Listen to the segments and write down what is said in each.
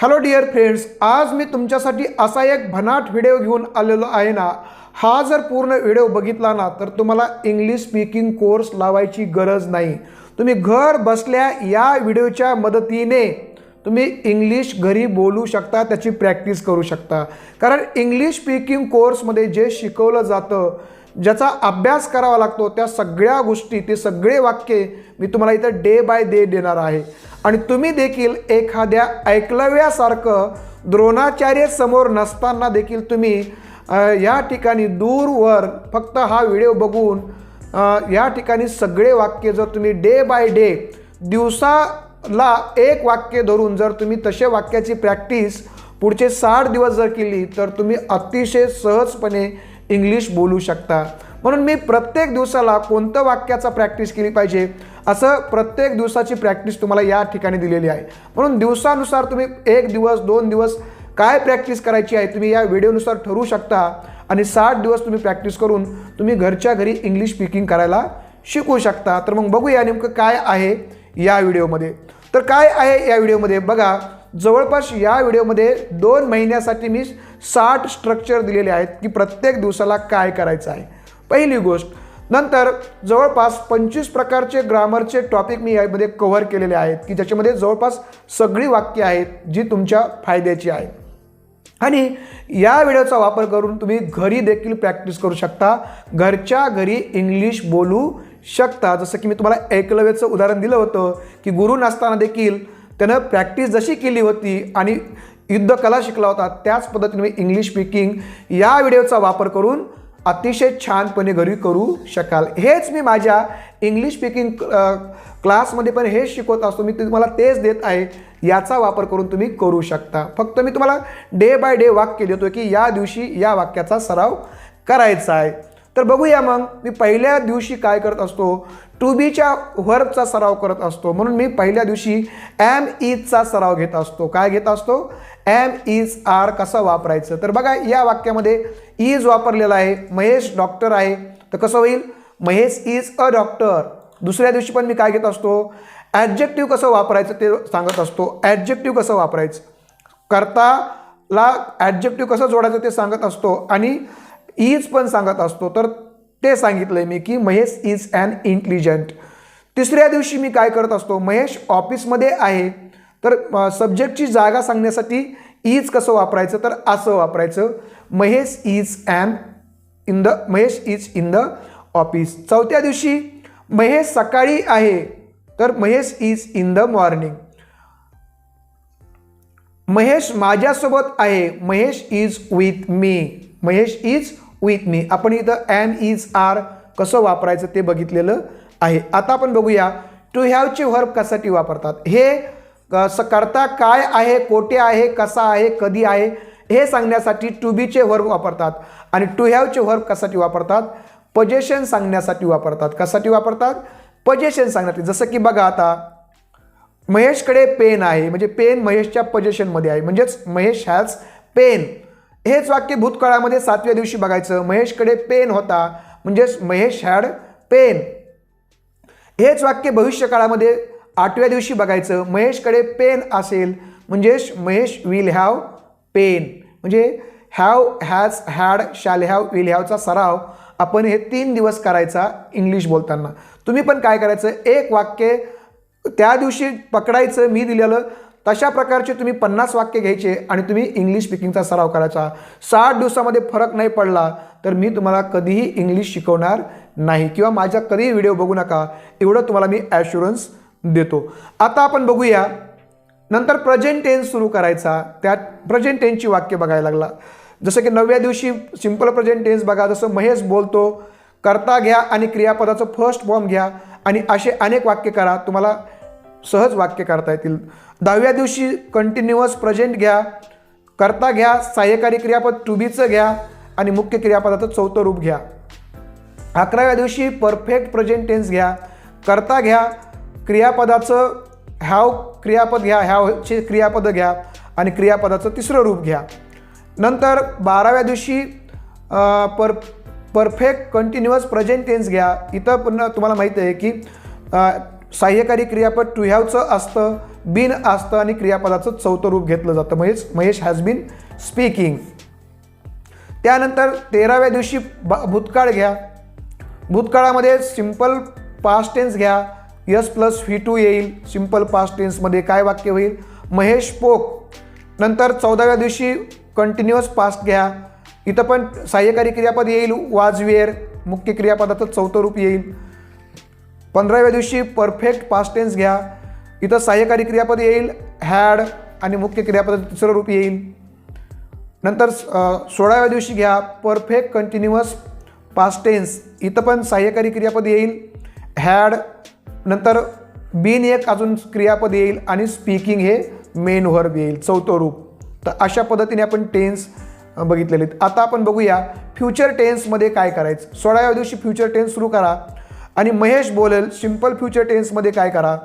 Hello dear friends आज मी तुमच्यासाठी असा एक भनाट व्हिडिओ घेऊन आलेलो आहे ना. हा जर पूर्ण व्हिडिओ बघितला ना तर तुम्हाला इंग्लिश स्पीकिंग कोर्स लावायची गरज नाही. तुम्ही घर बसल्या या व्हिडिओच्या मदतीने तुम्ही इंग्लिश घरी बोलू शकता त्याची प्रॅक्टिस करू शकता. कारण इंग्लिश स्पीकिंग कोर्समध्ये जे शिकवलं जातं ज्याचा अभ्यास करावा लागतो त्या सगळ्या गोष्टी ते सगळे वाक्य मी तुम्हाला इथं डे बाय डे देणार आहे. आणि तुम्ही देखील एखाद्या ऐकलव्यासारखं द्रोणाचार्य समोर नसताना देखील तुम्ही या ठिकाणी दूरवर फक्त हा व्हिडिओ बघून या ठिकाणी सगळे वाक्य जर तुम्ही डे बाय डे दिवसाला एक वाक्य धरून जर तुम्ही तसे वाक्याची प्रॅक्टिस पुढचे साठ दिवस जर केली तर तुम्ही अतिशय सहजपणे इंग्लिश बोलू शकता. म्हणून मी प्रत्येक दिवसाला कोणतं वाक्याचा प्रॅक्टिस केली पाहिजे? असं प्रत्येक दिवसाची प्रॅक्टिस तुम्हाला या ठिकाणी दिलेली आहे. म्हणून दिवसानुसार तुम्ही एक दिवस दोन दिवस काय प्रॅक्टिस करायची आहे तुम्ही या व्हिडिओनुसार ठरवू शकता. आणि साठ दिवस तुम्ही प्रॅक्टिस करून तुम्ही घरच्या घरी इंग्लिश स्पीकिंग करायला शिकू शकता. तर मग बघूया नेमकं काय आहे या व्हिडिओमध्ये. तर काय आहे या व्हिडिओमध्ये? बघा जवळपास या व्हिडिओमध्ये दोन महिन्यासाठी मी साठ स्ट्रक्चर दिलेले आहेत की प्रत्येक दिवसाला काय करायचं आहे. पहिली गोष्ट नंतर जवळपास पंचवीस प्रकारचे ग्रामरचे टॉपिक मी यामध्ये कव्हर केलेले आहेत की ज्याच्यामध्ये जवळपास सगळी वाक्य आहेत जी तुमच्या फायद्याची आहेत. आणि या व्हिडिओचा वापर करून तुम्ही घरी देखील प्रॅक्टिस करू शकता. घरच्या घरी इंग्लिश बोलू शकता. जसं की मी तुम्हाला एकलव्याचं उदाहरण दिलं होतं की गुरु नसताना देखील त्यानं प्रॅक्टिस जशी केली होती आणि युद्ध कला शिकला होता त्याच पद्धतीने मी इंग्लिश स्पीकिंग या व्हिडिओचा वापर करून अतिशय छानपणे घरी करू शकाल. हेच मी माझ्या इंग्लिश स्पीकिंग क्लासमध्ये पण हेच शिकवत असतो. मी तुम्हाला तेच देत आहे याचा वापर करून तुम्ही करू शकता. फक्त मी तुम्हाला डे बाय डे वाक्य देतो की या दिवशी या वाक्याचा सराव करायचा आहे. तर बघूया मग मी पहिल्या दिवशी काय करत असतो? टू बीच्या व्हर्बचा सराव करत असतो. म्हणून मी पहिल्या दिवशी ॲम इजचा सराव घेत असतो. काय घेत असतो? ॲम इज आर कसं वापरायचं? तर बघा या वाक्यामध्ये इज वापरलेला आहे. महेश डॉक्टर आहे. तर कसं होईल? Mahesh is a doctor. दुसऱ्या दिवशी पण मी काय घेत असतो? ॲडजेक्टिव्ह कसं वापरायचं ते सांगत असतो. ॲडजेक्टिव्ह कसं वापरायचं? करताला ॲडजेक्टिव्ह कसं जोडायचं ते सांगत असतो. आणि इज पण सांगत असतो. तर ते सांगितलं आहे मी की महेश इज ॲन इंटेलिजंट तिसऱ्या दिवशी मी काय करत असतो? महेश ऑफिसमध्ये आहे. तर सब्जेक्टची जागा सांगण्यासाठी इज कसं वापरायचं? तर असं वापरायचं. Mahesh is an in the Mahesh is in the office चौथ्या दिवशी महेश सकाळी आहे. तर Mahesh is in the morning Mahesh माझ्यासोबत आहे. Mahesh is with me Mahesh is with me आपण इथं ॲम इज आर कसं वापरायचं ते बघितलेलं आहे. आता आपण बघूया टू हॅवचे व्हर्ब कसाठी वापरतात? हे कसं करता काय आहे कोठे आहे कसा आहे कधी आहे हे सांगण्यासाठी टू बीचे व्हर्ब वापरतात. आणि टू हॅवचे व्हर्ब कसाठी वापरतात? पजेशन सांगण्यासाठी वापरतात. कसाठी वापरतात? पजेशन सांगण्यासाठी. जसं की बघा आता महेशकडे पेन आहे. म्हणजे पेन महेशच्या पजेशनमध्ये आहे. म्हणजेच महेश हॅज पेन हेच वाक्य भूतकाळामध्ये सातव्या दिवशी बघायचं. महेशकडे पेन होता. म्हणजेच महेश हॅड पेन हेच वाक्य भविष्यकाळामध्ये आठव्या दिवशी बघायचं. महेशकडे पेन असेल. म्हणजेच महेश विल हॅव पेन म्हणजे have has had shall have will हॅवचा सराव आपण हे तीन दिवस करायचा इंग्लिश बोलताना. तुम्ही पण काय करायचं? एक वाक्य त्या दिवशी पकडायचं. मी दिलेलं. तशा प्रकारचे तुम्ही पन्नास वाक्य घ्यायचे आणि तुम्ही इंग्लिश स्पीकिंगचा सराव करायचा. साठ दिवसामध्ये फरक नाही पडला तर मी तुम्हाला कधीही इंग्लिश शिकवणार नाही किंवा माझ्या कधीही व्हिडिओ बघू नका. एवढं तुम्हाला मी ॲश्युरन्स देतो. आता आपण बघूया. नंतर प्रेझेंट टेन्स सुरू करायचा. त्यात प्रेझेंट टेन्सची वाक्य बघायला लागला. जसं की नवव्या दिवशी सिंपल प्रेझेंट टेन्स बघा. जसं महेश बोलतो करता घ्या आणि क्रियापदाचं फर्स्ट फॉर्म घ्या आणि असे अनेक वाक्य करा. तुम्हाला सहज वाक्य करता येतील. दहाव्या दिवशी कंटिन्युअस प्रेझेंट घ्या. करता घ्या. सहाय्यकारी क्रियापद टू बीचं घ्या. आणि मुख्य क्रियापदाचं चौथं रूप घ्या. अकराव्या दिवशी परफेक्ट प्रेझेंट टेन्स घ्या. करता घ्या. क्रियापदाचं हॅव क्रियापद घ्या. हॅवचे क्रियापद घ्या. आणि क्रियापदाचं तिसरं रूप घ्या. नंतर बाराव्या दिवशी पर परफेक्ट कंटिन्युअस प्रेझेंट टेन्स घ्या. इथं पुन्हा तुम्हाला माहीत आहे की सहाय्यकारी क्रियापद टू हॅवचं असतं बिन असतं आणि क्रियापदाचं चौथं रूप घेतलं जातं. Mahesh Mahesh has been speaking त्यानंतर तेराव्या दिवशी ब भूतकाळ घ्या. भूतकाळामध्ये सिंपल पास्ट टेन्स घ्या. यस प्लस व्ही टू येईल. सिंपल पास्ट टेन्समध्ये काय वाक्य होईल? महेश पोक नंतर चौदाव्या दिवशी कंटिन्युअस पास्ट घ्या. इथं पण सहाय्यकारी क्रियापद येईल. वाजवेर. मुख्य क्रियापदाचं चौथं रूप येईल. पंधराव्या दिवशी परफेक्ट पास्ट टेन्स घ्या. इथं सहाय्यकारी क्रियापद येईल हॅड आणि मुख्य क्रियापद तिसरं रूप येईल. नंतर सोळाव्या दिवशी घ्या परफेक्ट कंटिन्युअस पास्ट टेन्स इथं पण सहाय्यकारी क्रियापद येईल हॅड नंतर बिन एक अजून क्रियापद येईल आणि स्पीकिंग हे मेन व्हर्ब येईल चौथं रूप. तर अशा पद्धतीने आपण टेन्स बघितलेले आहेत. आता आपण बघूया फ्युचर टेन्समध्ये काय करायचं. सोळाव्या दिवशी फ्युचर टेन्स सुरू करा. आणि महेश बोलेल सिंपल फ्युचर टेन्समध्ये काय करा?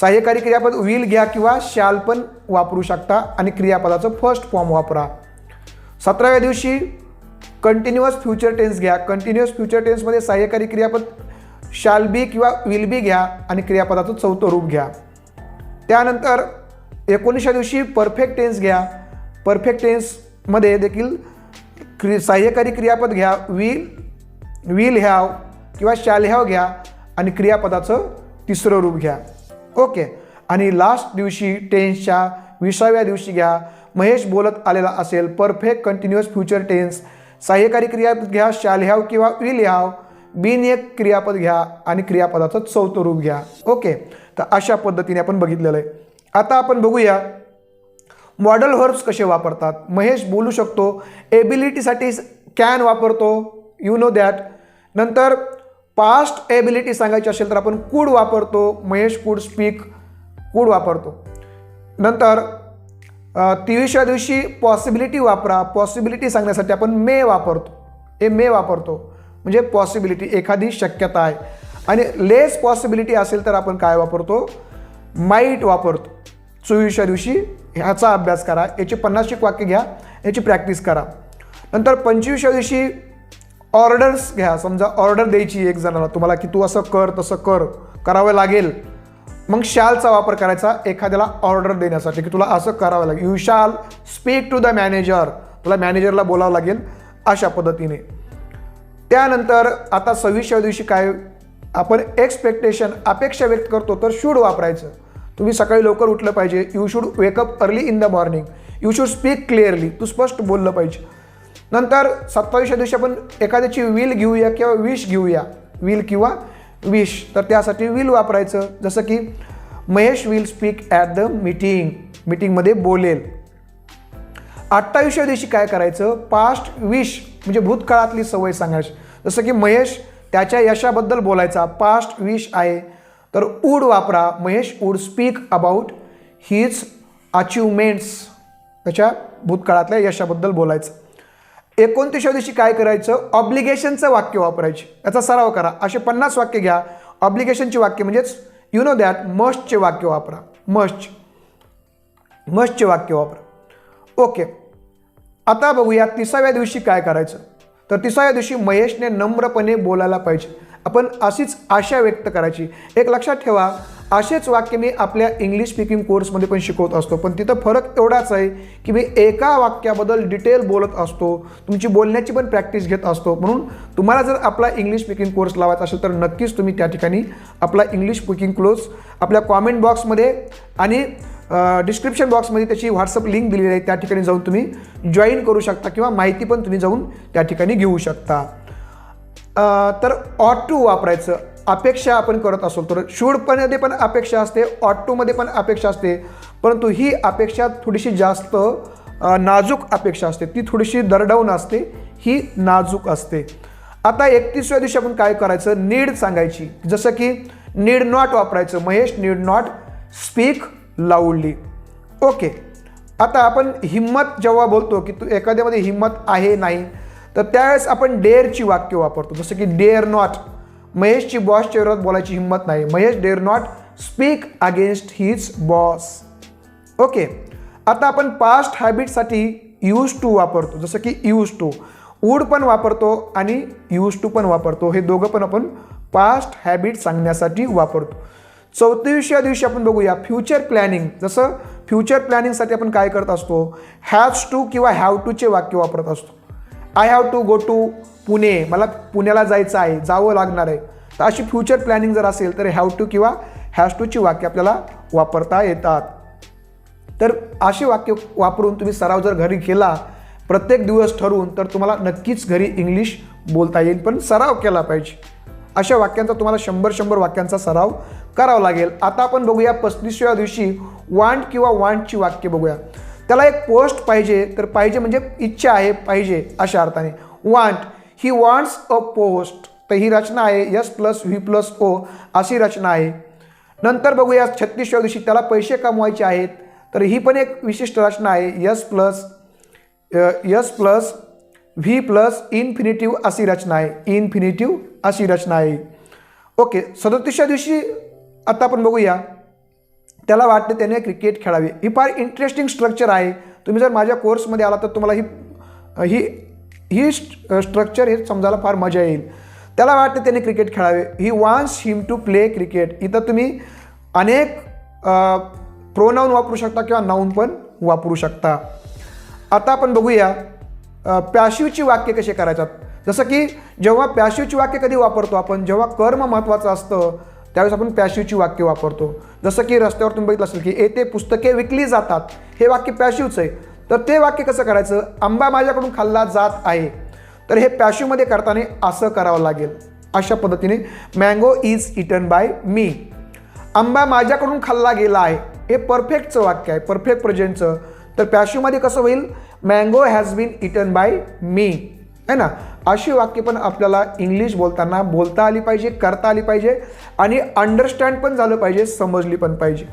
सहाय्यकारी क्रियापद विल घ्या किंवा शाल पण वापरू शकता आणि क्रियापदाचं फर्स्ट फॉर्म वापरा. सतराव्या दिवशी कंटिन्युअस फ्युचर टेन्स घ्या. कंटिन्युअस फ्युचर टेन्समध्ये सहाय्यकारी क्रियापद शाल बी किंवा विल बी घ्या आणि क्रियापदाचं चौथं रूप घ्या. त्यानंतर एकोणीसच्या दिवशी परफेक्ट टेन्स घ्या. परफेक्ट टेन्समध्ये देखील क्रि सहाय्यकारी क्रियापद घ्या. विल विल हॅव किंवा शॅल घ्या आणि क्रियापदाचं तिसरं रूप घ्या. ओके. आणि लास्ट दिवशी टेन्सच्या विसाव्या दिवशी घ्या. महेश बोलत आलेला असेल परफेक्ट कंटिन्युअस फ्युचर टेन्स सहाय्यकारी क्रियापद घ्या शॅल किंवा विलिहाव बिन एक क्रियापद घ्या आणि क्रियापदाचं चौथं रूप घ्या. ओके. तर अशा पद्धतीने आपण बघितलेलं आहे. आता आपण बघूया मॉडल व्हर्ब्स कसे वापरतात. महेश बोलू शकतो एबिलिटीसाठी कॅन वापरतो. यू नो दॅट नंतर पास्ट एबिलिटी सांगायची असेल तर आपण कूड वापरतो महेश कूड स्पीक कूड वापरतो. नंतर तेवीसव्या दिवशी पॉसिबिलिटी वापरा. पॉसिबिलिटी सांगण्यासाठी आपण मे वापरतो. हे मे वापरतो. म्हणजे पॉसिबिलिटी एखादी शक्यता आहे. आणि लेस पॉसिबिलिटी असेल तर आपण काय वापरतो? माईट वापरतो. चोवीसच्या दिवशी ह्याचा अभ्यास करा. याची पन्नास एक वाक्य घ्या. याची प्रॅक्टिस करा. नंतर पंचवीसच्या दिवशी ऑर्डर्स घ्या. समजा ऑर्डर द्यायची एक जणाला. तुम्हाला की तू असं कर तसं कर. करावं लागेल. मग शालचा वापर करायचा एखाद्याला ऑर्डर देण्यासाठी की तुला असं करावं लागेल. यू शाल स्पीक टू द मॅनेजर तुला मॅनेजरला बोलावं लागेल अशा पद्धतीने. त्यानंतर आता सव्वीसच्या दिवशी काय आपण एक्सपेक्टेशन अपेक्षा व्यक्त करतो तर शूड वापरायचं. तुम्ही सकाळी लवकर उठलं पाहिजे. You should wake up early in the morning you should speak clearly तू स्पष्ट बोललं पाहिजे. नंतर सत्तावीसच्या दिवशी आपण एखाद्याची विल घेऊया किंवा विश घेऊया. विल किंवा विश तर त्यासाठी विल वापरायचं. जसं की Mahesh will speak at the meeting मीटिंगमध्ये बोलेल. अठ्ठावीसच्या दिवशी काय करायचं? पास्ट विश म्हणजे भूतकाळातली सवय सांगायची. जसं की महेश त्याच्या यशाबद्दल बोलायचा. पास्ट विश आहे. तर वूड वापरा. Mahesh would speak about his achievements त्याच्या भूतकाळातल्या यशाबद्दल बोलायचं. एकोणतीसव्या दिवशी काय करायचं? ऑब्लिगेशनचं वाक्य वापरायचे. याचा सराव करा. असे पन्नास वाक्य घ्या. ऑब्लिगेशनचे वाक्य म्हणजेच यु नो दॅट मस्टचे वाक्य वापरा. मस्ट मस्टचे वाक्य वापरा. ओके आता बघूया तिसाव्या दिवशी काय करायचं? तर तिसऱ्या दिवशी महेशने नम्रपणे बोलायला पाहिजे. आपण अशीच आशा व्यक्त करायची. एक लक्षात ठेवा असेच वाक्य मी आपल्या इंग्लिश स्पीकिंग कोर्समध्ये पण शिकवत असतो. पण तिथं फरक एवढाच आहे की मी एका वाक्याबद्दल डिटेल बोलत असतो. तुमची बोलण्याची पण प्रॅक्टिस घेत असतो. म्हणून तुम्हाला जर आपला इंग्लिश स्पीकिंग कोर्स लावायचा असेल तर नक्कीच तुम्ही त्या ठिकाणी आपला इंग्लिश स्पीकिंग कोर्स आपल्या कॉमेंट बॉक्समध्ये आणि डिस्क्रिप्शन बॉक्समध्ये त्याची व्हॉट्सअप लिंक दिलेली आहे. त्या ठिकाणी जाऊन तुम्ही जॉईन करू शकता किंवा माहिती पण तुम्ही जाऊन त्या ठिकाणी घेऊ शकता. तर ऑट टू वापरायचं. अपेक्षा आपण करत असो तर शूडपणे पण अपेक्षा असते ऑट टूमध्ये पण अपेक्षा असते. परंतु ही अपेक्षा थोडीशी जास्त नाजूक अपेक्षा असते. ती थोडीशी दरडाऊन असते ही नाजूक असते. आता एकतीसव्या दिवशी आपण काय करायचं? नीड सांगायची. जसं की नीड नॉट वापरायचं. Mahesh need not speak. लावली. ओके. आता आपण हिंमत जेव्हा बोलतो की तू एखाद्यामध्ये हिंमत आहे नाही तर त्यावेळेस आपण डेअरची वाक्य वापरतो. जसं की डेअर नॉट महेशची बॉसच्या विरोधात बोलायची हिंमत नाही. Mahesh dare not speak against his boss okay. आता आपण पास्ट हॅबिटसाठी यूज टू वापरतो. जसं की यूज टू वूड पण वापरतो आणि यूज टू पण वापरतो. हे दोघं पण आपण पास्ट हॅबिट सांगण्यासाठी वापरतो. चौतीसव्या दिवशी आपण बघूया फ्युचर प्लॅनिंग जसं फ्युचर प्लॅनिंगसाठी आपण काय करत असतो? हॅज टू किंवा हॅव टूचे वाक्य वापरत असतो. I have to go to Pune. मला पुण्याला जायचं आहे. जावं लागणार आहे. तर अशी फ्युचर प्लॅनिंग जर असेल तर हॅव टू किंवा हॅज टूची वाक्य आपल्याला वापरता येतात. तर अशी वाक्य वापरून तुम्ही सराव जर घरी केला प्रत्येक दिवस ठरवून तर तुम्हाला नक्कीच घरी इंग्लिश बोलता येईल. पण सराव केला पाहिजे. अशा वाक्यांचा तुम्हाला शंभर शंभर वाक्यांचा सराव करावं लागेल. आता आपण बघूया पस्तीसव्या दिवशी वांट किंवा वांटची वाक्य बघूया. त्याला एक पोस्ट पाहिजे तर पाहिजे म्हणजे इच्छा आहे पाहिजे अशा अर्थाने. Want he wants a post तर ही रचना आहे S plus V plus O अशी रचना आहे. नंतर बघूया छत्तीसव्या दिवशी त्याला पैसे कमवायचे आहेत तर ही पण एक विशिष्ट रचना आहे S plus S plus V plus infinitive अशी रचना आहे. इन्फिनिटिव्ह अशी रचना आहे. ओके सदतीसच्या दिवशी आता आपण बघूया. त्याला वाटते त्याने क्रिकेट खेळावे. ही फार इंटरेस्टिंग स्ट्रक्चर आहे. तुम्ही जर माझ्या कोर्समध्ये आला तर तुम्हाला ही ही ही स्ट्रक्चर हे समजायला फार मजा येईल. त्याला वाटते त्याने क्रिकेट खेळावे. He wants him to play cricket इथं तुम्ही अनेक प्रोनाऊन वापरू शकता किंवा नाऊन पण वापरू शकता. आता आपण बघूया पॅशिवची वाक्य कसे करायच्यात जसं की जेव्हा पॅशिवची वाक्य कधी वापरतो आपण? जेव्हा कर्म महत्त्वाचं असतं त्यावेळेस आपण पॅशिवची वाक्य वापरतो. जसं की रस्त्यावर तुम्ही बघितलं असेल की येथे पुस्तके विकली जातात. हे वाक्य पॅशिवचं आहे. तर ते वाक्य कसं करायचं? आंबा माझ्याकडून खाल्ला जात आहे. तर हे पॅशिवमध्ये करताना असं करावं लागेल. अशा पद्धतीने mango is eaten by me. आंबा माझ्याकडून खाल्ला गेला आहे. हे परफेक्टचं वाक्य आहे. परफेक्ट प्रेझेंटचं. तर पॅशिवमध्ये कसं होईल? Mango has been eaten by me. आहे ना? अशी वाक्य पण आपल्याला इंग्लिश बोलताना बोलता आली पाहिजे करता आली पाहिजे आणि अंडरस्टँड पण झालं पाहिजे समजली पण पाहिजे.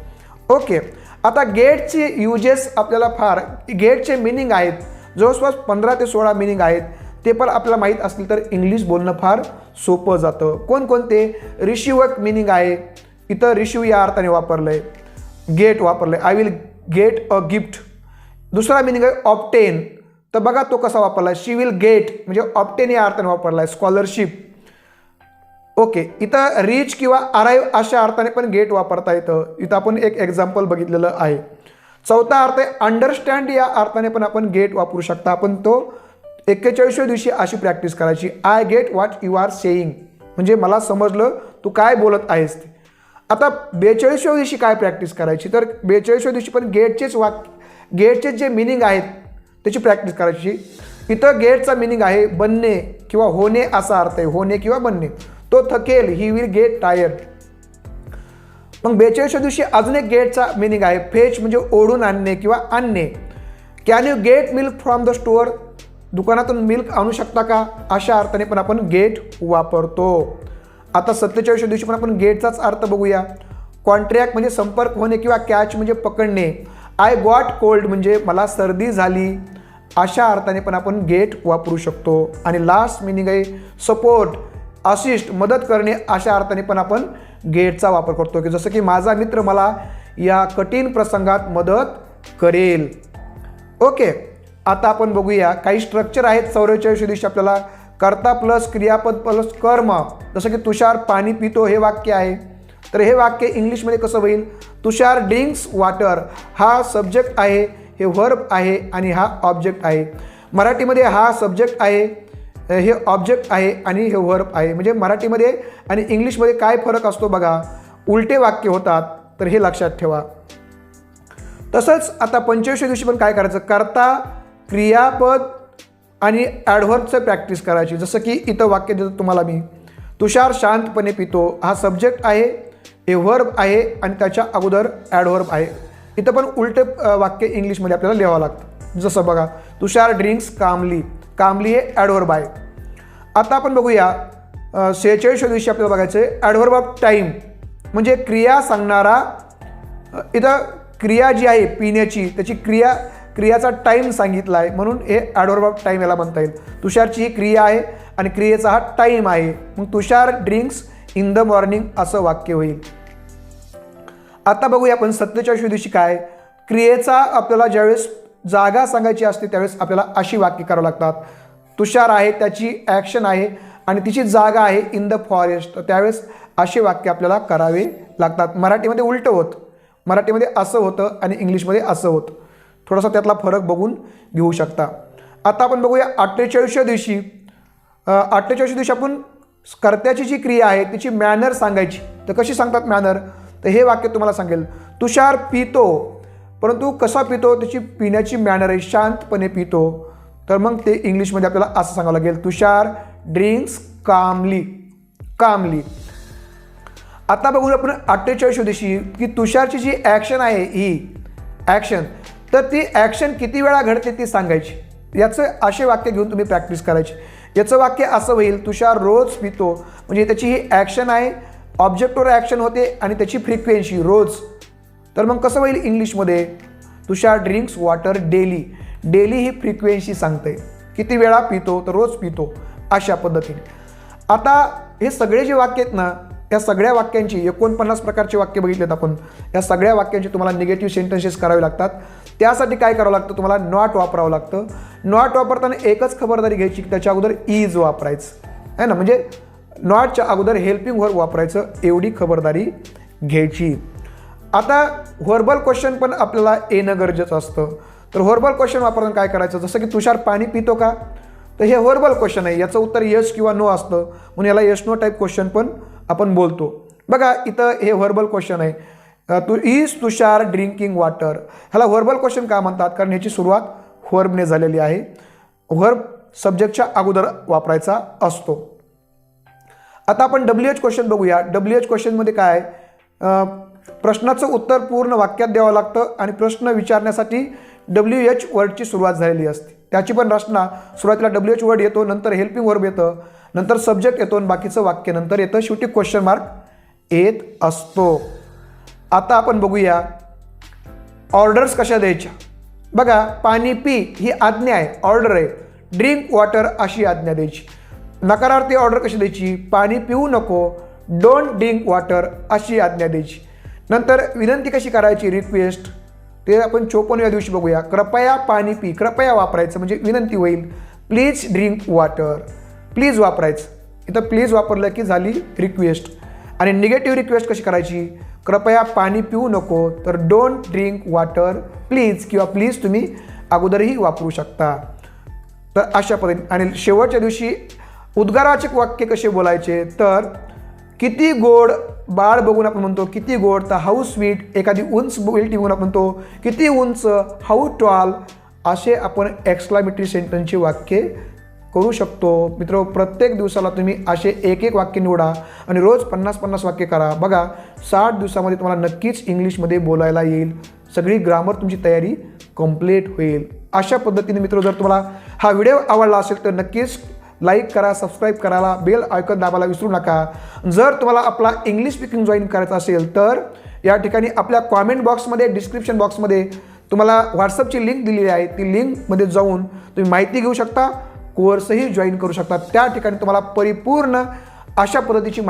ओके आता गेटचे युजेस आपल्याला फार गेटचे मिनिंग आहेत. जवळपास पंधरा ते सोळा मिनिंग आहेत. ते पण आपल्याला माहीत असतील तर इंग्लिश बोलणं फार सोपं जातं. कोणकोणते? रिशिवक मिनिंग आहे. इथं रिशिव या अर्थाने वापरलं आहे गेट वापरलं आहे I will get a gift दुसरा मिनिंग आहे ऑप्टेन तर बघा तो कसा वापरला आहे शी विल गेट म्हणजे ऑप्टेन या अर्थाने वापरला आहे स्कॉलरशिप ओके इथं रीच किंवा अराईव्ह अशा अर्थाने पण गेट वापरता येतं. इथं आपण एक एक्झाम्पल बघितलेलं आहे. चौथा अर्थ आहे अंडरस्टँड या अर्थाने पण आपण गेट वापरू शकता. आपण तो एक्केचाळीसव्या दिवशी अशी प्रॅक्टिस करायची. I get what you are saying म्हणजे मला समजलं तू काय बोलत आहेस ते. आता बेचाळीसव्या दिवशी काय प्रॅक्टिस करायची? तर बेचाळीसव्या दिवशी पण गेटचेच वाक गेटचे जे मिनिंग आहेत त्याची प्रॅक्टिस करायची. इथं गेटचा मिनिंग आहे बनणे किंवा होणे असा अर्थ आहे. होणे किंवा बनणे. तो थकेल ही विल गेट टायर्ड मग बेचाळीसच्या दिवशी अजून एक गेटचा मिनिंग आहे. फेच म्हणजे ओढून आणणे किंवा आणणे. Can you get milk from the store दुकानातून मिल्क आणू शकता का? अशा अर्थाने पण आपण गेट वापरतो. आता सत्तेचाळीसच्या दिवशी पण आपण गेटचाच अर्थ बघूया. कॉन्ट्रॅक्ट म्हणजे संपर्क होणे किंवा कॅच म्हणजे पकडणे. आय गॉट कोल्ड म्हणजे मला सर्दी झाली. अशा अर्थाने पण आपण गेट वापरू शकतो. आणि लास्ट मिनिंग आहे सपोर्ट असिस्ट मदत करणे अशा अर्थाने पण आपण गेटचा वापर करतो. की जसं की माझा मित्र मला या कठीण प्रसंगात मदत करेल. ओके आता आपण बघूया काही स्ट्रक्चर आहेत चौवेचाळीस दिवशी आपल्याला. कर्ता प्लस क्रियापद प्लस कर्म. जसं की तुषार पाणी पितो हे वाक्य आहे. तर हे वाक्य इंग्लिशमध्ये कसं होईल? तुषार ड्रिंक्स वॉटर हा सब्जेक्ट आहे. हे व्हर्ब आहे आणि हा ऑब्जेक्ट आहे. मराठीमध्ये हा सब्जेक्ट आहे हे ऑब्जेक्ट आहे आणि हे व्हर्ब आहे. म्हणजे मराठीमध्ये आणि इंग्लिशमध्ये काय फरक असतो बघा? उलटे वाक्य होतात तर हे लक्षात ठेवा. तसंच आता पंचवीसव्या दिवशी पण काय करायचं? करता क्रियापद आणि ॲडव्हर्बचं प्रॅक्टिस करायची. जसं की इथं वाक्य देतो तुम्हाला मी. तुषार शांतपणे पितो. हा सब्जेक्ट आहे हे व्हर्ब आहे आणि त्याच्या अगोदर ॲडव्हर्ब आहे. इथं पण उलटे वाक्य इंग्लिशमध्ये आपल्याला लिहावं लागतं. जसं बघा तुषार ड्रिंक्स कामली. कामली हे ॲडव्हर्ब आहे. आता आपण बघूया शेहेचाळीसव्या दिवशी आपल्याला बघायचं आहे ॲडव्हर्ब ऑफ टाईम म्हणजे क्रिया सांगणारा इथं क्रिया जी आहे पिण्याची त्याची क्रिया क्रियाचा टाईम सांगितला आहे म्हणून हे ॲडव्हर्ब ऑफ टाईम याला म्हणता येईल. तुषारची ही क्रिया आहे आणि क्रियेचा हा टाईम आहे. मग Tushar drinks in the morning असं वाक्य होईल. आता बघूया आपण सत्तेचाळीसव्या दिवशी काय? क्रियेचा आपल्याला ज्यावेळेस जागा सांगायची असते त्यावेळेस आपल्याला अशी वाक्य करावं लागतात. तुषार आहे त्याची ॲक्शन आहे आणि तिची जागा आहे इन द फॉरेस्ट त्यावेळेस असे वाक्य आपल्याला करावे लागतात. मराठीमध्ये उलटं होतं. मराठीमध्ये असं होतं आणि इंग्लिशमध्ये असं होतं. थोडासा त्यातला फरक बघून घेऊ शकता. आता आपण बघूया अठ्ठेचाळीसच्या दिवशी. अठ्ठेचाळीसच्या दिवशी आपण कर्त्याची जी क्रिया आहे तिची मॅनर सांगायची. तर कशी सांगतात मॅनर तर हे वाक्य तुम्हाला सांगेल तुषार पितो परंतु कसा पितो? त्याची पिण्याची मॅनर आहे शांतपणे पितो. तर मग ते इंग्लिशमध्ये आपल्याला असं सांगावं लागेल तुषार ड्रिंक्स कामली कामली. आता बघू आपण अठ्ठेचाळीस दिवशी की तुषारची जी ॲक्शन आहे ही ॲक्शन तर ती ॲक्शन किती वेळा घडते ती सांगायची. याचं असे वाक्य घेऊन तुम्ही प्रॅक्टिस करायची. याचं वाक्य असं होईल तुषार रोज पितो. म्हणजे त्याची ही ॲक्शन आहे ऑब्जेक्टवर ॲक्शन होते आणि त्याची फ्रिक्वेन्सी रोज. तर मग कसं होईल इंग्लिशमध्ये? Tushar drinks water daily daily ही फ्रिक्वेन्सी सांगते किती वेळा पितो तर रोज पितो अशा पद्धतीने. आता हे सगळे जे वाक्य आहेत ना या सगळ्या वाक्यांची एकोणपन्नास प्रकारचे वाक्य बघितलेत आपण या सगळ्या वाक्यांची तुम्हाला निगेटिव्ह सेंटेन्सेस करावे लागतात. त्यासाठी काय करावं लागतं तुम्हाला? नॉट वापरावं लागतं. नॉट वापरताना एकच खबरदारी घ्यायची की त्याच्या अगोदर इज वापरायचं. आहे ना? म्हणजे नॉटच्या अगोदर हेल्पिंग व्हर वापरायचं एवढी खबरदारी घ्यायची. आता व्हर्बल क्वेश्चन पण आपल्याला येणं गरजेचं असतं. तर व्हर्बल क्वेश्चन वापरताना काय करायचं? जसं की तुषार पाणी पितो का? तर हे व्हर्बल क्वेश्चन आहे. याचं उत्तर यश किंवा नो असतं. म्हणून याला यश नो टाईप क्वेश्चन पण आपण बोलतो. बघा इथं हे व्हर्बल क्वेश्चन आहे. तू इज तुषार ड्रिंकिंग वॉटर ह्याला व्हर्बल क्वेश्चन का म्हणतात? कारण ह्याची सुरुवात व्हर्बने झालेली आहे. व्हर्ब सब्जेक्टच्या अगोदर वापरायचा असतो. आता आपण डब्ल्यू एच क्वेश्चन बघूया. डब्ल्यू एच क्वेश्चनमध्ये काय आहे? प्रश्नाचं उत्तर पूर्ण वाक्यात द्यावं लागतं आणि प्रश्न विचारण्यासाठी डब्ल्यू एच वर्डची सुरुवात झालेली असते. त्याची पण रचना सुरुवातीला डब्ल्यू एच वर्ड येतो नंतर हेल्पिंग वर्ब येतं नंतर सब्जेक्ट येतो आणि बाकीचं वाक्य नंतर येतं. शेवटी क्वेश्चन मार्क येत असतो. आता आपण बघूया. ऑर्डर्स कशा द्यायच्या? बघा पाणी पी ही आज्ञा आहे. ऑर्डर आहे. ड्रिंक वॉटर अशी आज्ञा द्यायची. नकारार्थी ऑर्डर कशी द्यायची? पाणी पिऊ नको डोंट ड्रिंक वॉटर अशी आज्ञा द्यायची. नंतर विनंती कशी करायची? रिक्वेस्ट ते आपण चोपन्न या दिवशी बघूया. कृपया पाणी पी कृपया वापरायचं म्हणजे विनंती होईल. प्लीज ड्रिंक वॉटर प्लीज वापरायचं. इथं प्लीज वापरलं की झाली रिक्वेस्ट आणि निगेटिव्ह रिक्वेस्ट कशी करायची? कृपया पाणी पिऊ नको तर डोंट ड्रिंक वॉटर प्लीज किंवा प्लीज तुम्ही अगोदरही वापरू शकता. तर अशा पद्धतीने. आणि शेवटच्या दिवशी उद्गारवाचक वाक्य कसे बोलायचे? तर किती गोड बाळ बघून आपण म्हणतो किती गोड तर हाऊ स्वीट एखादी उंच बिल्टी बघून आपण म्हणतो किती उंच हाऊ टॉल असे आपण एक्सक्लामेटरी सेंटन्सचे वाक्य करू शकतो. मित्र प्रत्येक दिवसाला तुम्ही असे एक एक वाक्य निवडा आणि रोज पन्नास पन्नास वाक्य करा. बघा साठ दिवसामध्ये तुम्हाला नक्कीच इंग्लिशमध्ये बोलायला येईल. सगळी ग्रामर तुमची तयारी कंप्लीट होईल. अशा पद्धतीने मित्र जर तुम्हाला हा व्हिडिओ आवडला असेल तर नक्कीच लाईक करा सबस्क्राईब करायला बेल आयकॉन दाबायला विसरू नका. जर तुम्हाला आपला इंग्लिश स्पीकिंग जॉईन करायचा असेल तर या ठिकाणी आपल्या कॉमेंट बॉक्समध्ये डिस्क्रिप्शन बॉक्समध्ये तुम्हाला व्हॉट्सअपची लिंक दिलेली आहे. ती लिंकमध्ये जाऊन तुम्ही माहिती घेऊ शकता कोर्सही जॉईन करू शकता. त्या ठिकाणी तुम्हाला परिपूर्ण अशा पद्धतीची माहिती